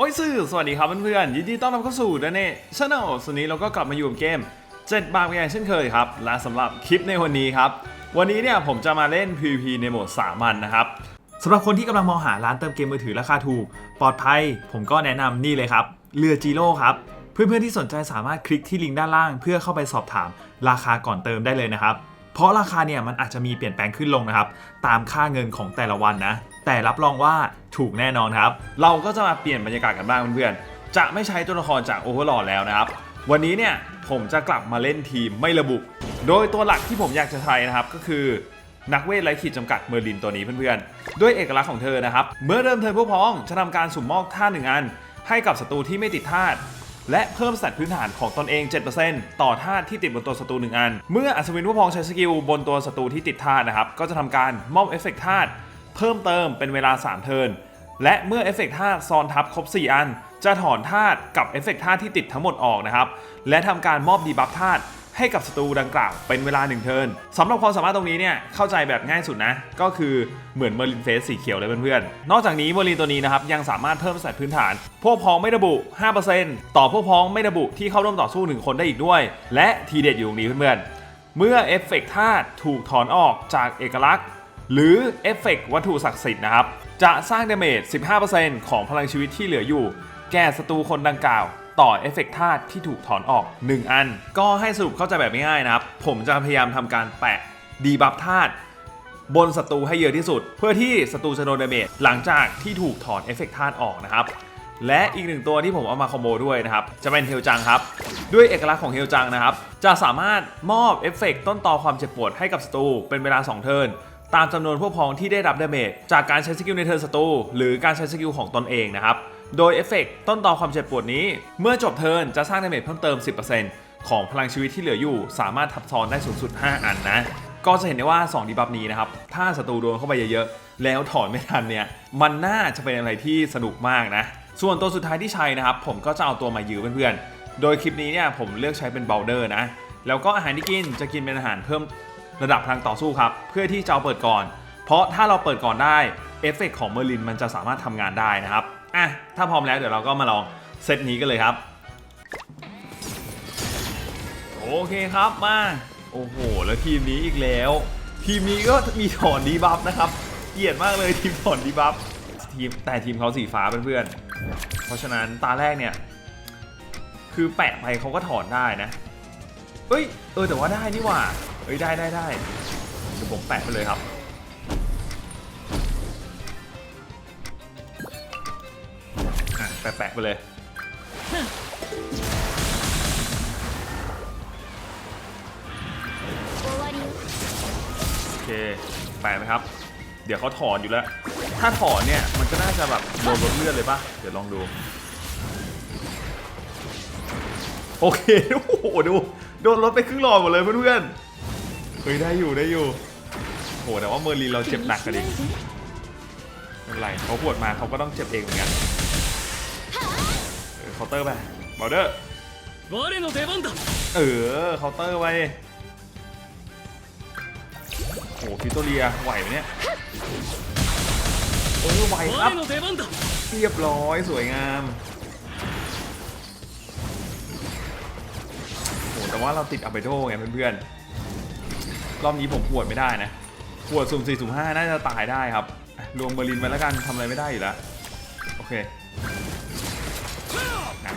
โอ้ยซื่อสวัสดีครับเพื่อนๆยินดีต้อนรับเข้าสู่ดนเน่ชาแนลวันนี้เราก็กลับมาอยู่กับเกม 7 บางอย่างเช่นเคยครับ และสำหรับคลิปในวันนี้ครับ วันนี้เนี่ยผมจะมาเล่น PVP ในโหมดสามัญนะครับสำหรับคนที่กำลังมองหาร้านเติมเกมมือถือราคาถูก ปลอดภัย ผมก็แนะนำนี่เลยครับ เรือจีโร่ครับ เพื่อนๆที่สนใจสามารถคลิกที่ลิงก์ด้านล่าง เพื่อเข้าไปสอบถามราคาก่อนเติมได้เลยนะครับ เพราะราคาเนี่ยมันอาจจะมีเปลี่ยนแปลงขึ้นลงนะครับตามค่าเงินของแต่ละวันนะ แต่รับรองว่าถูกแน่นอนครับ เราก็จะมาเปลี่ยนบรรยากาศกันบ้างเพื่อนๆจะไม่ใช้ตัวละครจากโอเวอร์ลอดแล้วนะครับ วันนี้เนี่ยผมจะกลับมาเล่นทีมไม่ระบุ โดยตัวหลักที่ผมอยากจะใช้นะครับก็คือนักเวทไร้ขีดจำกัดเมอร์ลินตัวนี้เพื่อนๆ ด้วยเอกลักษณ์ของเธอนะครับ เมื่อเริ่มเทินพวกพ้องจะทำการสุ่มมอบท่าหนึ่งอัน ให้กับศัตรูที่ไม่ติดธาตุและเพิ่มสแตทพื้นฐานของตนเอง 7%ต่อธาตุที่ติดบนตัวศัตรูหนึ่งอัน เมื่ออัศวินผู้พองใช้สกิลบนตัวศัตรูที่ติดธาตุนะครับ ก็จะทำการมอบเอฟเฟกธาตุ เพิ่มเติมเป็นเวลา 3 เทิร์น และเมื่อเอฟเฟกต์ธาตุซ้อนทับครบ 4 อัน จะถอนธาตุกับเอฟเฟกต์ธาตุที่ติดทั้งหมดออกนะครับ และทำการมอบดีบัฟธาตุให้กับศัตรูดังกล่าวเป็นเวลา1เทิร์นสำหรับความสามารถตรงนี้เนี่ยเข้าใจแบบง่ายสุดนะ ก็คือเหมือนเมอร์ลินเฟสสีเขียวเลยเพื่อนๆ นอกจากนี้เมอร์ลินตัวนี้นะครับยังสามารถเพิ่มสแตทพื้นฐาน พวกพ้องไม่ระบุ 5%ต่อพวกพ้องไม่ระบุที่เข้าร่วมต่อสู้ 1 คนได้อีกด้วย และทีเด็ดอยู่ตรงนี้เพื่อนๆ เมื่อเอฟเฟกต์ธาตุถูกถอนออกจากเอกลักษณ์ หรือเอฟเฟกต์วัตถุศักดิ์สิทธิ์นะครับ จะสร้างดาเมจ 15%ของพลังชีวิตที่เหลืออยู่ แก่ศัตรูคนดังกล่าว ต่อเอฟเฟกต์ธาตุที่ถูกถอนออก 1 อัน ก็ให้สรุปเข้าใจแบบง่ายๆนะครับ ผมจะพยายามทำการแปะดีบัฟธาตุบนศัตรูให้เยอะที่สุด เพื่อที่ศัตรูจะโดนดาเมจหลังจากที่ถูกถอนเอฟเฟกต์ธาตุออกนะครับและอีกหนึ่งตัวที่ผมเอามาคอมโบด้วยนะครับ จะเป็นเฮลจังครับ ด้วยเอกลักษณ์ของเฮลจังนะครับ จะสามารถมอบเอฟเฟกต์ต้นตอความเจ็บปวดให้กับศัตรูเป็นเวลา 2 เทิร์น ตามจำนวนพวกพ้องที่ได้รับดาเมจจากการใช้สกิลในเทิร์นศัตรูหรือการใช้สกิลของตนเองนะครับ โดยเอฟเฟกต์ต้นตอความเจ็บปวดนี้ เมื่อจบเทิร์นจะสร้างดาเมจเพิ่มเติม 10%ของพลังชีวิตที่เหลืออยู่ สามารถทับซ้อนได้สูงสุด 5 อันนะ ก็จะเห็นได้ว่า 2 ดีบัฟนี้นะครับ ถ้าศัตรูโดนเข้าไปเยอะๆ แล้วถอนไม่ทันเนี่ย มันน่าจะเป็นอะไรที่สนุกมากนะ ส่วนตัวสุดท้ายที่ใช้นะครับ ผมก็จะเอาตัวมายืมเพื่อนๆ โดยคลิปนี้เนี่ยผมเลือกใช้เป็นเบลเดอร์นะ แล้วก็อาหารที่กินจะกินเป็นอาหารเพิ่ม ระดับพลังต่อสู้ครับ เพื่อที่จะเอาเปิดก่อน เพราะถ้าเราเปิดก่อนได้เอฟเฟกของเมอร์ลินมันจะสามารถทำงานได้นะครับอะถ้าพร้อมแล้วเดี๋ยวเราก็มาลองเซตนี้กันเลยครับ โอเคครับมาโอ้โห แล้วทีมนี้อีกแล้ว ทีมนี้ก็มีถอนดีบัฟนะครับเกลียดมากเลยทีมถอนดีบัฟทีมแต่ทีมเขาสีฟ้าเพื่อนๆเพราะฉะนั้นตาแรกเนี่ยคือแปะไปเขาก็ถอนได้นะเอ้ยเออแต่ว่าได้นี่หว่า ฮ้ยได้ได้ได้เดี๋ยวผมแปะไปเลยครับแปะแปะไปเลยโอเคแปะไหครับ เดี๋ยวเขาถอนอยู่แล้ว ถ้าถอนเนี่ยมันก็น่าจะแบบโดนรถเลือดเลยป่ะ เดี๋ยวลองดู โอเค โอ้โหดู โดนรถไปครึ่งหลอดหมดเลยเพื่อนๆ เฮ้ยได้อยู่ได้อยู่โหแต่ว่าเมอร์ลีเราเจ็บหนักกันดิไม่เป็นไรเขาปวดมาเขาก็ต้องเจ็บเองเหมือนกันเคาน์เตอร์ไปบอลเดอร์เออเคาน์เตอร์ไปโหฟิโตเรียไหวไหมเนี่ยเออไหวครับเรียบร้อยสวยงามโหแต่ว่าเราติดอัลเบโดไงเพื่อน รอบนี้ผมปวดไม่ได้นะปวดสุ่มสี่สุ่มห้าน่าจะตายได้ครับรวมเบอร์ลินไว้แล้วกันทำอะไรไม่ได้อยู่แล้วโอเค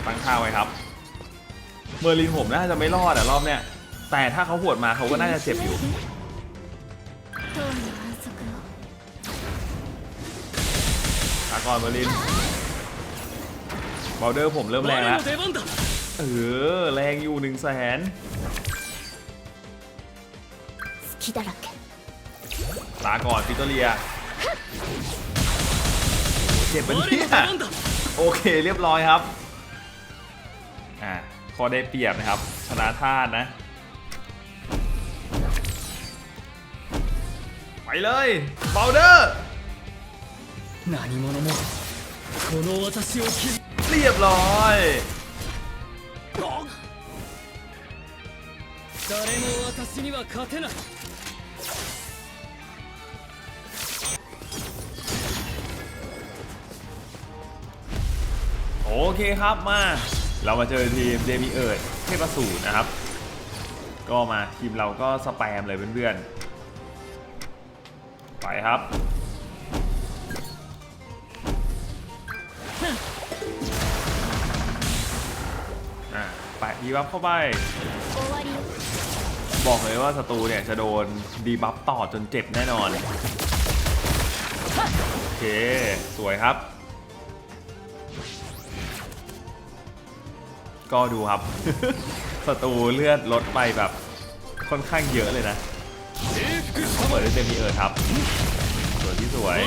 ตั้งค่าไว้ครับเบอร์ลินผมน่าจะไม่รอดอะรอบเนี้ยแต่ถ้าเขาหวดมาเขาก็น่าจะเจ็บอยู่ตากอนเบอร์ลินบอลเดอร์ผมเริ่มแรงแล้วเออแรงอยู่หนึ่งแสน 隙だらけ ลาก่อนฟิโตเรียเจ็บปะ 我の เนี่ 出 ย 番だ โอเคเรียบร้อยครับ อ่าข้อได้เปรียบนะครับ ชนะธาตุนะ ไปเลยบอลเดอร์ 何者もこの私を傷 เรียบร้อย 誰も私には勝てない โอเคครับมา เรามาเจอทีมเดมิเอิร์ดเทพสูตรนะครับ ก็มาทีมเราก็สแปมเลยเพื่อนๆ ไปครับไปดีบัฟเข้าไป บอกเลยว่าศัตรูเนี่ยจะโดนดีบัฟต่อจนเจ็บแน่นอน โอเค สวยครับ ก็ดูครับ ศัตรูเลือดลดไปแบบค่อนข้างเยอะเลยนะเปิดด้วยเดมิเออครับสวยที่สวย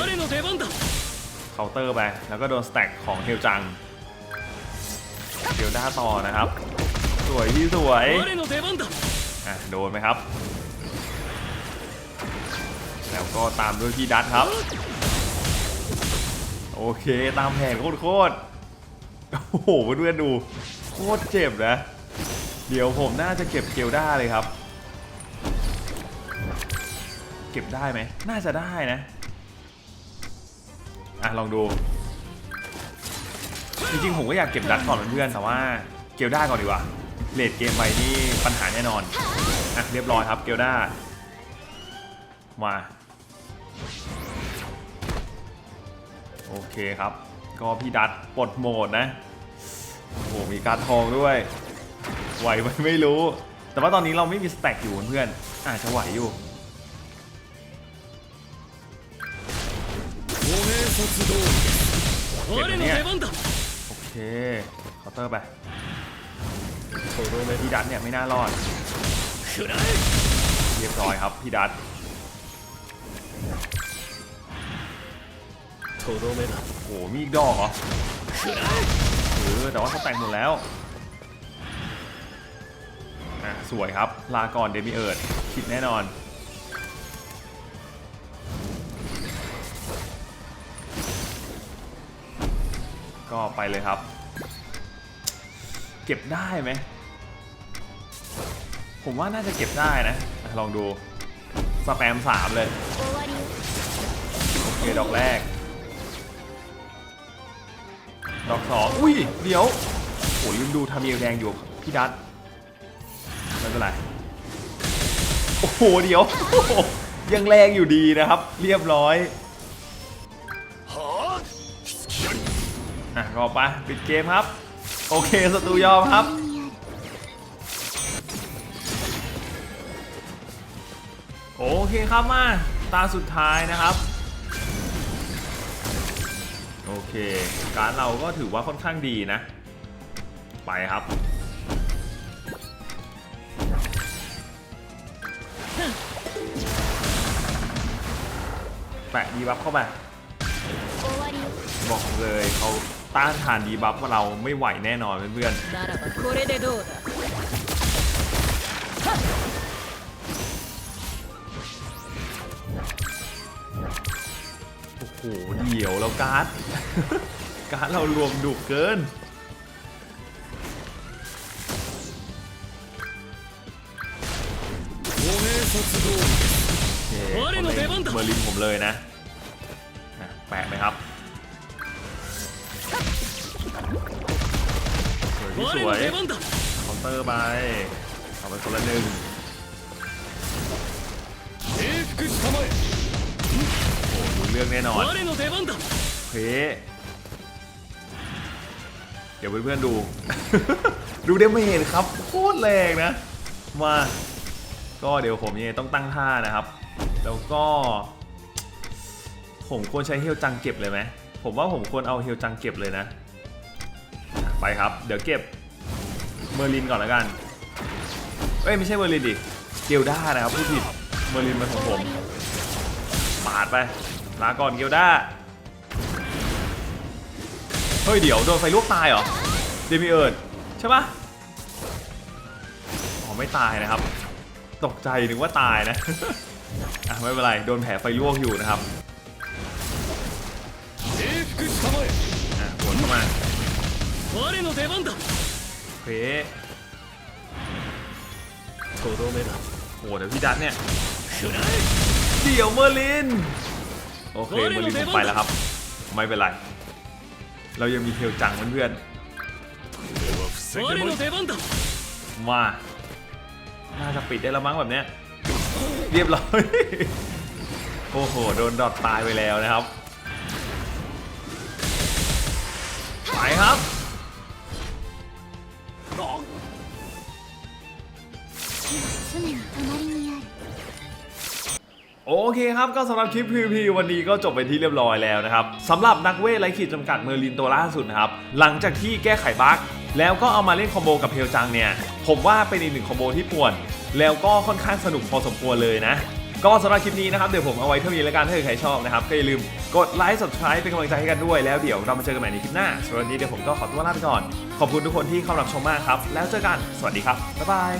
เคาน์เตอร์ไป แล้วก็โดนสแต็กของเฮลจังเฮลด้าต่อนะครับ สวยที่สวยอะโดนไหมครับ แล้วก็ตามด้วยพี่ดัตครับ โอเคตามแผนโคตรโคตรโอ้โหเพื่อนดู โคตรเจ็บนะ เดี๋ยวผมน่าจะเก็บเกลด้าเลยครับ เก็บได้ไหม น่าจะได้นะ อะ ลองดู จริงๆ ผมก็อยากเก็บดัตก่อนเพื่อนๆ แต่ว่าเกลด้าก่อนดีกว่า เลดเกมไปนี่ปัญหาแน่นอน อะ เรียบร้อยครับเกลด้า มา โอเคครับ ก็พี่ดัตปลดโหมดนะ โอ้โหมีการทองด้วย ไหวไหมไม่รู้ แต่ว่าตอนนี้เราไม่มีสแต็กอยู่เพื่อนอาจจะไหวอยู่เก็บอันเนี้ยโอเคเคาน์เตอร์ไปโดนเลยพี่ดัตเนี่ยไม่น่ารอด เรียบร้อยครับพี่ดัตโอ้โหมีอีกดอกเหรอ เออแต่ว่าเขาแต่งหมดแล้วสวยครับ ลาก่อนเดมิเอิร์ดคิดแน่นอน ก็ไปเลยครับ เก็บได้ไหม ผมว่าน่าจะเก็บได้นะะลองดู สแปมสามเลย โอเค ดอกแรก ดอกสองอุ้ย เดี๋ยว โอ้ลืมดูทำเมีแดงอยู่พี่ดัตไม่เป็นไร โอ้โห เดี๋ยว ยังแรงอยู่ดีนะครับ เรียบร้อยอะก็ไปปิดเกมครับ โอเคศัตรูยอมครับโอเคครับมาตาสุดท้ายนะครับ โอเค การเราก็ถือว่าค่อนข้างดีนะ ไปครับ แปะดีบัฟเข้าไป บอกเลยเขาต้านทานดีบัฟเราไม่ไหวแน่นอนเพื่อนๆียวแล้วการ์ด การ์ดเรารวมดุเกิน โอเคเมอร์ลินผมเลยนะแปะไหมครับสวยที่สวยเคอนเตอร์ไปเอาไปคนละหนึ่ง รื่องแน่นอนเฮ้เดี๋ยวเพื่อนๆดู ดูเดมเมจครับโคตรแรงนะ มา ก็เดี๋ยวผมยังไยต้องตั้งท่านะครับ แล้วก็ ผมควรใช้เฮลจังเก็บเลยไหมผมว่าผมควรเอาเฮลจังเก็บเลยนะ ไปครับ เดี๋ยวเก็บเมอร์ลินก่อนแล้วกัน เอ้ยไม่ใช่เมอร์ลินดิ เกลด้านะครับผู้ผิด เมอร์ลินเป็นของผม บาดไป ลาก่อนเกียวด้า เฮ้ยเดี๋ยวโดนไฟลวกตายเหรอ เดมิเอิร์ดใช่ปะอ๋อไม่ตายนะครับ ตกใจนึกว่าตายนะอะไม่เป็นไร โดนแผลไฟลวกอยู่นะครับอะหัวเข้ามาโอเคโโดเมดโหเดี๋ยวพี่ดัตเนี่ยเดี๋ยวเมอร์ลิน โอเคมารินผมไปแล้วครับ ไม่เป็นไร เรายังมีเทลจังเพื่อนมา น่าจะปิดได้แล้วมั้งแบบเนี้ย เรียบร้อย โอ้โห โดนดอทตายไปแล้วนะครับ ไปครับ โอเคครับก็สำหรับคลิป PVP วันนี้ก็จบไปที่เรียบร้อยแล้วนะครับสำหรับนักเวทไร้ขีดจำกัดเมอร์ลินตัวล่าสุดนะครับ หลังจากที่แก้ไขบั๊กแล้วก็เอามาเล่นคอมโบกับเพลจังเนี่ย ผมว่าเป็นอีกหนึ่งคอมโบที่ป่วน แล้วก็ค่อนข้างสนุกพอสมควรเลยนะ ก็สำหรับคลิปนี้นะครับ เดี๋ยวผมเอาไว้เท่านี้แล้วกันถ้าเกิดใครชอบนะครับ ก็อย่าลืมกดไลค์ subscribe เป็นกำลังใจให้กันด้วยแล้วเดี๋ยวเรามาเจอกันใหม่ในคลิปหน้าสำหรับวันนี้เดี๋ยวผมก็ขอตัวลาไปก่อน ขอบคุณทุกคนที่เข้ารับชมมากครับแล้วเจอกันสวัสดีครับบ๊ายบาย